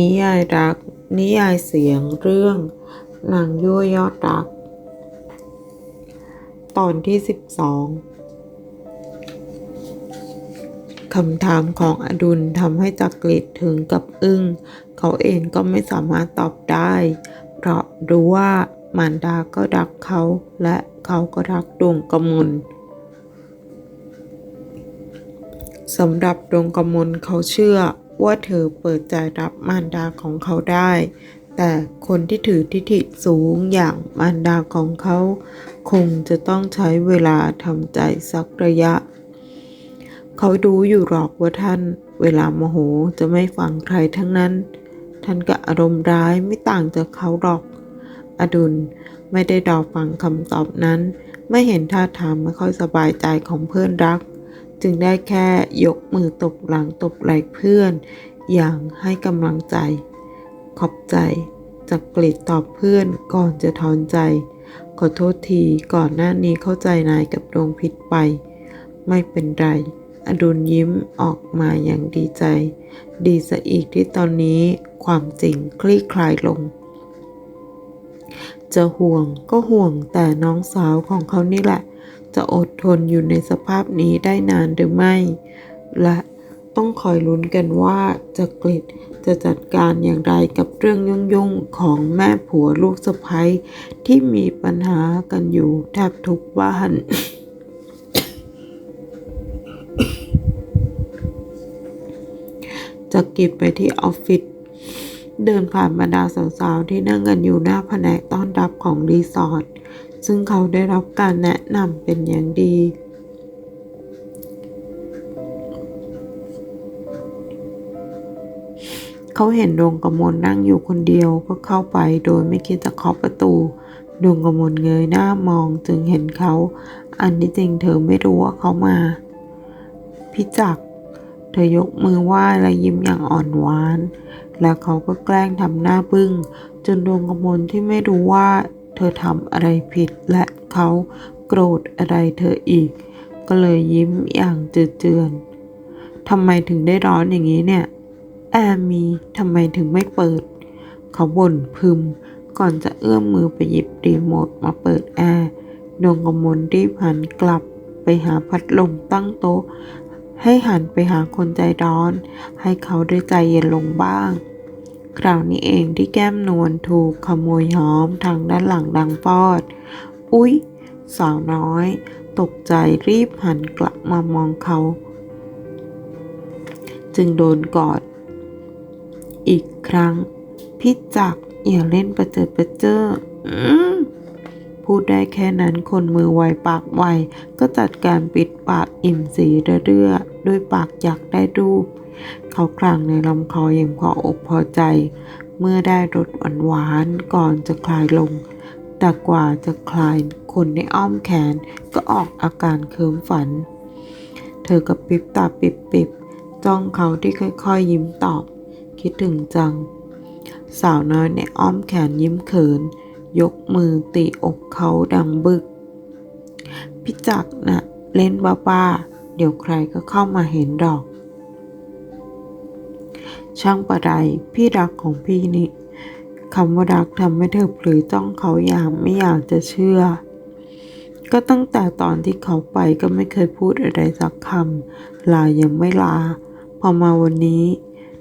นิยายรัก นิยายเสียงเรื่องนางยั่วยอดรัก ตอนที่สิบสองคำถามของอดุลทำให้จักริดถึงกับอึ้ง เขาเองก็ไม่สามารถตอบได้ เพราะรู้ว่ามารดาก็รักเขา และเขาก็รักดวงกมลสำหรับดวงกมลเขาเชื่อ ว่าเธอเปิดใจรับมารดาของเขาได้ แต่คนที่ถือทิฐิสูงอย่างมารดาของเขา คงจะต้องใช้เวลาทำใจสักระยะ เขาดูอยู่หรอกว่าท่าน เวลาโมโหจะไม่ฟังใครทั้งนั้น ท่านก็อารมณ์ร้ายไม่ต่างจากเขาหรอก อดุลไม่ได้รอฟังคำตอบนั้น ไม่เห็นท่าทางไม่ค่อยสบายใจของเพื่อนรัก จึงได้แค่ยกมือตบหลังตบไหล่เพื่อน อย่างให้กำลังใจ ขอบใจจากกลิดตอบเพื่อนก่อนจะถอนใจ ขอโทษทีก่อนหน้านี้เข้าใจนายกับดวงพิษไป ไม่เป็นไร อดุลยิ้มออกมาอย่างดีใจ ดีซะอีกที่ตอนนี้ความจริงคลี่คลายลง จะห่วงก็ห่วงแต่น้องสาวของเขานี่แหละ จะอดทนอยู่ในสภาพนี้ได้นานหรือไม่ และต้องคอยลุ้นกันว่าจะกลิดจะจัดการอย่างไรกับเรื่องยุ่งๆของแม่ผัวลูกสะใภ้ที่มีปัญหากันอยู่แทบทุกบ้านจะกิบไปที่ออฟฟิศเดินผ่านบรรดาสาวๆที่นั่งกันอยู่หน้าแผนกต้อนรับของรีสอร์ท ซึ่งเขาได้รับการแนะนำเป็นอย่างดี เขาเห็นดวงกมลนั่งอยู่คนเดียวก็เข้าไปโดยไม่คิดจะเคาะประตู ดวงกมลเงยหน้ามองจึงเห็นเขา อันที่จริงเธอไม่รู้ว่าเขามาพี่จักเธอยกมือไหว้และยิ้มอย่างอ่อนหวาน แล้วเขาก็แกล้งทำหน้าบึ้งจนดวงกมลที่ไม่รู้ว่า เธอทำอะไรผิดและเขาโกรธอะไรเธออีก ก็เลยยิ้มอย่างจืดเจือนทำไมถึงได้ร้อนอย่างนี้เนี่ย แอร์มีทำไมถึงไม่เปิด เขาบ่นพึม ก่อนจะเอื้อมมือไปหยิบรีโมทมาเปิดแอร์ดวงกมลรีบหันกลับไปหาพัดลมตั้งโต๊ะ ให้หันไปหาคนใจร้อน ให้เขาได้ใจเย็นลงบ้าง คราวนี้เองที่แก้มนวลถูกขโมยหอมทางด้านหลังดังปอด อุ๊ย สาวน้อย ตกใจรีบหันกลับมามองเขา จึงโดนกอด อีกครั้งพี่จักอย่าเล่นประเจิดประเจ้อพูดได้แค่นั้นคนมือไวปากไว ก็จัดการปิดปากอิ่มสีเรื่อๆด้วยปากอยากได้รูป เขากลางในลำคออย่างพออกพอใจ เมื่อได้รสหวานๆก่อนจะคลายลง แต่กว่าจะคลายคนในอ้อมแขนก็ออกอาการเคิมฝัน เธอก็ปิบตาปิบปิบๆจ้องเขาที่ค่อยๆยิ้มตอบ คิดถึงจัง สาวน้อยในอ้อมแขนยิ้มเขิน ยกมือตีอกเขาดังบึกพี่จักนะ่ะเล่นบ้าๆเดี๋ยวใครก็เข้ามาเห็นดอก ช่างประไรพี่รักของพี่นี่คำว่ารักทำให้เธอปลือจ้องเขาอย่างไม่อยากจะเชื่อ ก็ตั้งแต่ตอนที่เขาไปก็ไม่เคยพูดอะไรสักคำลายังไม่ลา พอมาวันนี้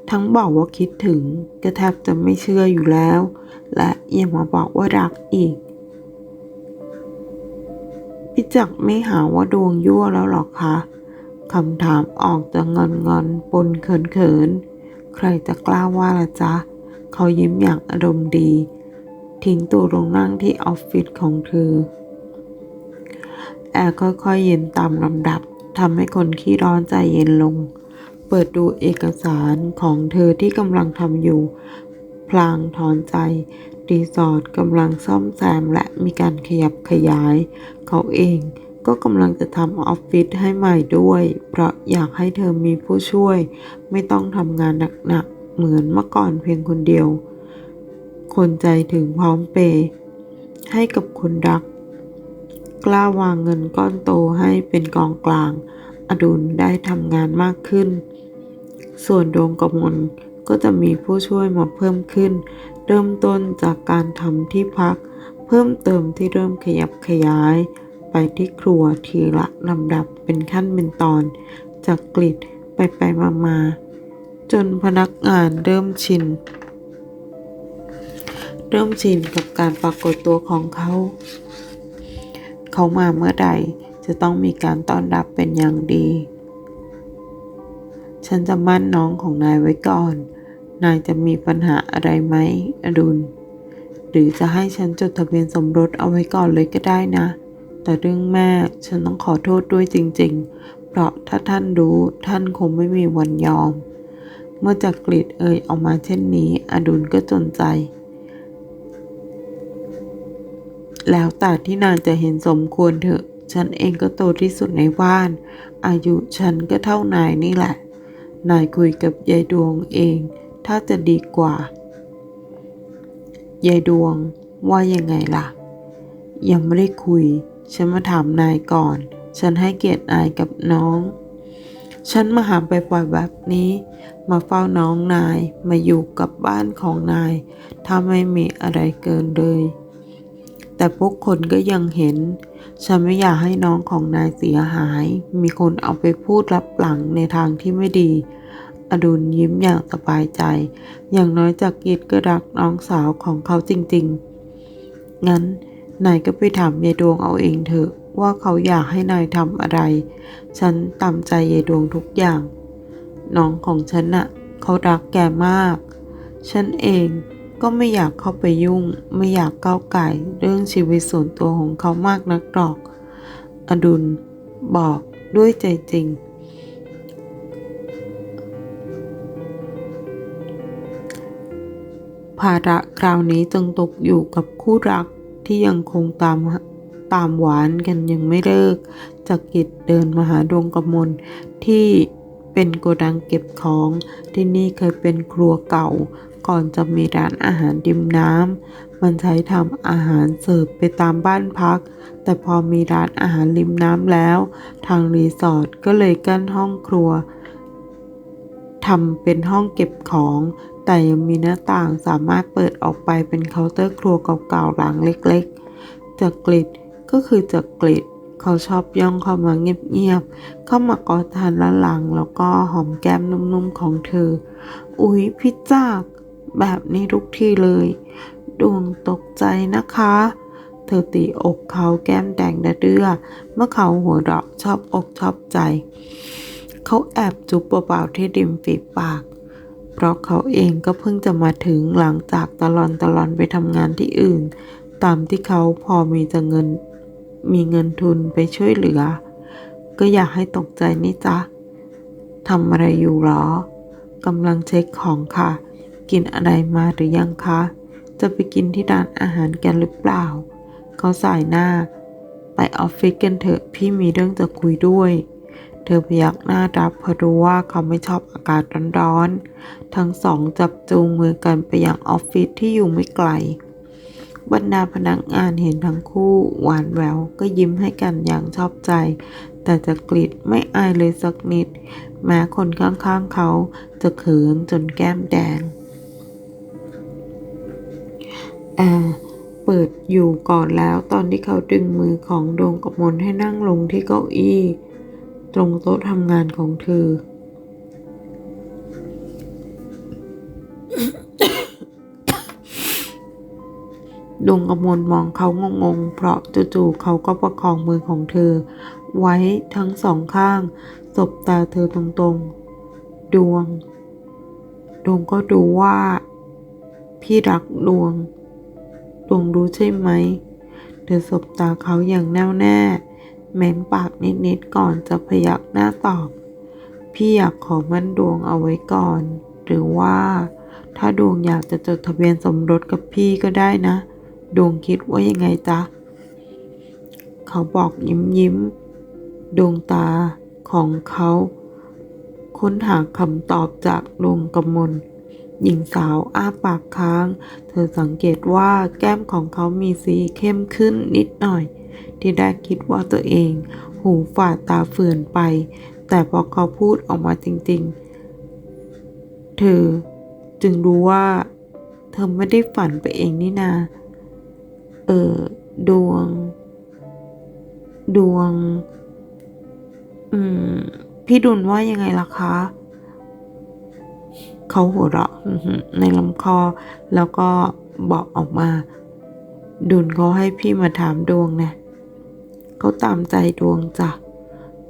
ทั้งบอกว่าคิดถึงก็แทบจะไม่เชื่ออยู่แล้ว และยังมาบอกว่ารักอีกพี่จักรไม่หาว่าดวงยั่วแล้วหรอกคะคำถามออกจะงอนงอนปนเขินเขิน ใครจะกล้าว่าละจ๊ะ เขายิ้มอย่างอารมณ์ดี ทิ้งตัวลงนั่งที่ออฟฟิศของเธอ แอร์ค่อยๆเย็นตามลำดับทำให้คนขี้ร้อนใจเย็นลง เปิดดูเอกสารของเธอที่กำลังทำอยู่ พลางถอนใจรีสอร์ทกำลังซ่อมแซมและมีการขยับขยาย เขาเอง ก็กำลังจะทำออฟฟิศให้ใหม่ด้วย เพราะอยากให้เธอมีผู้ช่วย ไม่ต้องทำงานหนักๆ เหมือนเมื่อก่อนเพียงคนเดียว คนใจถึงพร้อมเปย์ให้กับคนรัก กล้าวางเงินก้อนโตให้เป็นกองกลาง อดุลได้ทำงานมากขึ้น ส่วนดวงกมลก็จะมีผู้ช่วยมาเพิ่มขึ้น เริ่มต้นจากการทำที่พัก เพิ่มเติมที่เริ่มขยับขยาย ไปที่ครัวทีละลำดับเป็นขั้นเป็นตอน จากกลิดไปไปมามาจนพนักงานเริ่มชิน เริ่มชินกับการปรากฏตัวของเขา เขามาเมื่อใดจะต้องมีการต้อนรับเป็นอย่างดี ฉันจะมั่นน้องของนายไว้ก่อน นายจะมีปัญหาอะไรไหมอดุล หรือจะให้ฉันจดทะเบียนสมรสเอาไว้ก่อนเลยก็ได้นะ แต่เรื่องแม่ฉันต้องขอโทษด้วยจริง ๆ เพราะถ้าท่านรู้ท่านคงไม่มีวันยอม เมื่อจักกรีดเอ่ยออกมาเช่นนี้ อดุลก็จนใจ แล้วแต่ที่นางจะเห็นสมควรเถอะ ฉันเองก็โตที่สุดในบ้าน อายุฉันก็เท่านายนี่แหละ นายคุยกับยายดวงเอง ถ้าจะดีกว่ายายดวงว่ายังไงล่ะ ยังไม่ได้คุย ฉันมาถามนายก่อน ฉันให้เกียรตินายกับน้อง ฉันมาหาไปปล่อยแบบนี้ มาเฝ้าน้องนาย มาอยู่กับบ้านของนาย ถ้าไม่มีอะไรเกินเลย แต่พวกคนก็ยังเห็น ฉันไม่อยากให้น้องของนายเสียหาย มีคนเอาไปพูดรับหลังในทางที่ไม่ดีอดุลยิ้มอย่างสบายใจ อย่างน้อยจากกิจก็รักน้องสาวของเขาจริง ๆ งั้น นายก็ไปถามยายดวงเอาเองเถอะ ว่าเขาอยากให้นายทำอะไร ฉันตามใจยายดวงทุกอย่าง น้องของฉันน่ะเขารักแกมาก ฉันเองก็ไม่อยากเข้าไปยุ่ง ไม่อยากก้าวไก่เรื่องชีวิตส่วนตัวของเขามากนักหรอก อดุลบอกด้วยใจจริง ภาระคราวนี้จึงตกอยู่กับคู่รัก ที่ยังคงตามตามหวานกันยังไม่เลิกจากกิจเดินมาหาดวงกมลที่เป็นโกดังเก็บของ ที่นี่เคยเป็นครัวเก่า ก่อนจะมีร้านอาหารริมน้ำมันใช้ทำอาหารเสิร์ฟไปตามบ้านพัก แต่พอมีร้านอาหารริมน้ำแล้ว ทางรีสอร์ทก็เลยกั้นห้องครัวทำเป็นห้องเก็บของ แต่ยังมีหน้าต่างสามารถเปิดออกไปเป็นเคาน์เตอร์ครัวเก่าๆหลังเล็กๆจากกริดก็คือจากกริดเขาชอบย่องเข้ามาเงียบๆ เข้ามากอดทานละหลัง แล้วก็หอมแก้มนุ่มๆของเธอ อุ๊ยพี่จาก แบบนี้ทุกทีเลย ดวงตกใจนะคะ เธอตีอกเขาแก้มแดงดะเดือเมื่อเขาหัวเราะชอบอกชอบใจ เขาแอบจุบเบาๆที่ริมฝีปาก เพราะเขาเองก็เพิ่งจะมาถึงหลังจากตลอนตลอนไปทำงานที่อื่น ตามที่เขาพอมีจะเงินมีเงินทุนไปช่วยเหลือ ก็อยากให้ตกใจนี่จ๊ะทำอะไรอยู่หรอกำลังเช็คของค่ะ กินอะไรมาหรือยังคะ จะไปกินที่ร้านอาหารกันหรือเปล่า เขาสายหน้า ไปออฟฟิศกันเถอะพี่มีเรื่องจะคุยด้วย เธอพยักหน้ารับเพราะรู้ว่าเขาไม่ชอบอากาศร้อนๆ ทั้งสองจับจูงมือกันไปยังออฟฟิศที่อยู่ไม่ไกล บรรดาพนักงานเห็นทั้งคู่หวานแหววก็ยิ้มให้กันอย่างชอบใจ แต่จะกรีดไม่อายเลยสักนิด แม้คนข้างๆเขาจะเขินจนแก้มแดงแอร์เปิดอยู่ก่อนแล้วตอนที่เขาดึงมือของดวงกมลให้นั่งลงที่เก้าอี้ ตรงโต๊ะทำงานของเธอ ดวงกมลมองเขางงๆ เพราะจู่ๆเขาก็ประคองมือของเธอ ไว้ทั้งสองข้าง สบตาเธอตรงๆ ดวง ดวงก็ดูว่า พี่รักดวง ดวงรู้ใช่ไหม เธอสบตาเขาอย่างแน่วแน่ เม้มปากนิดๆก่อนจะพยักหน้าตอบ พี่อยากขอมั่นดวงเอาไว้ก่อน หรือว่า ถ้าดวงอยากจะจดทะเบียนสมรสกับพี่ก็ได้นะ ดวงคิดว่ายังไงจ๊ะ เขาบอกยิ้มยิ้ม ดวงตาของเขา ค้นหาคำตอบจากดวงกำมล หญิงสาวอ้าปากค้าง เธอสังเกตว่าแก้มของเขามีสีเข้มขึ้นนิดหน่อย ที่ได้คิดว่าตัวเอง หูฝาดตาเฟื่อนไป แต่พอเขาพูดออกมาจริงๆ เธอจึงรู้ว่า เธอไม่ได้ฝันไปเองนี่นา เออ ดวง ดวง อืม พี่ดุลว่ายังไงล่ะคะ เขาหัวเราะในลำคอ แล้วก็บอกออกมา ดุลเขาให้พี่มาถามดวงนะเขาตามใจดวงจ้ะ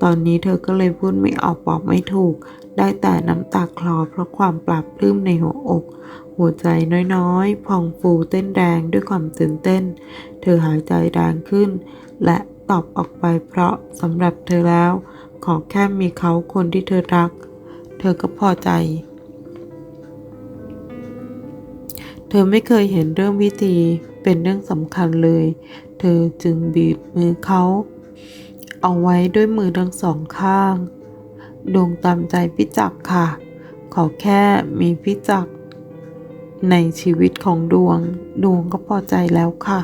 ตอนนี้เธอก็เลยพูดไม่ออกบอกไม่ถูก ได้แต่น้ำตาคลอเพราะความปราบปลื้มในหัวอก หัวใจน้อยๆ พองฟูเต้นแรงด้วยความตื่นเต้น เธอหายใจแรงขึ้น และตอบออกไปเพราะสำหรับเธอแล้ว ขอแค่มีเขาคนที่เธอรัก เธอก็พอใจ ธอไม่เคยเห็นเรื่องพิธีเป็นเรื่องสำคัญเลย เธอจึงบีบมือเขา เอาไว้ด้วยมือทั้งสองข้าง ดวงตามใจพี่จักค่ะ ขอแค่มีพี่จัก ในชีวิตของดวง ดวงก็พอใจแล้วค่ะ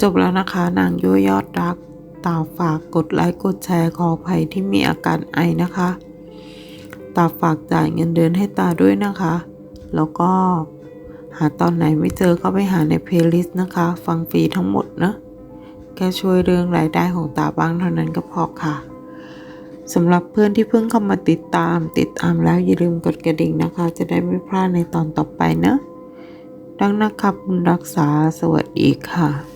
จบแล้วนะคะนางยั่วยอดรัก ตาฝากกดไลค์กดแชร์ขออภัยที่มีอาการไอนะคะ ตาฝากจ่ายเงินเดือนให้ตาด้วยนะคะ แล้วก็หาตอนไหนไม่เจอก็ไปหาในเพลย์ลิสต์นะคะ ฟังฟรีทั้งหมดนะแค่ช่วยเรื่องรายได้ของตาบ้างเท่านั้นก็พอค่ะสำหรับเพื่อนที่เพิ่งเข้ามาติดตาม ติดตามแล้วอย่าลืมกดกระดิ่งนะคะ จะได้ไม่พลาดในตอนต่อไปนะ ดังนะครับคุณรักษาสวัสดีค่ะ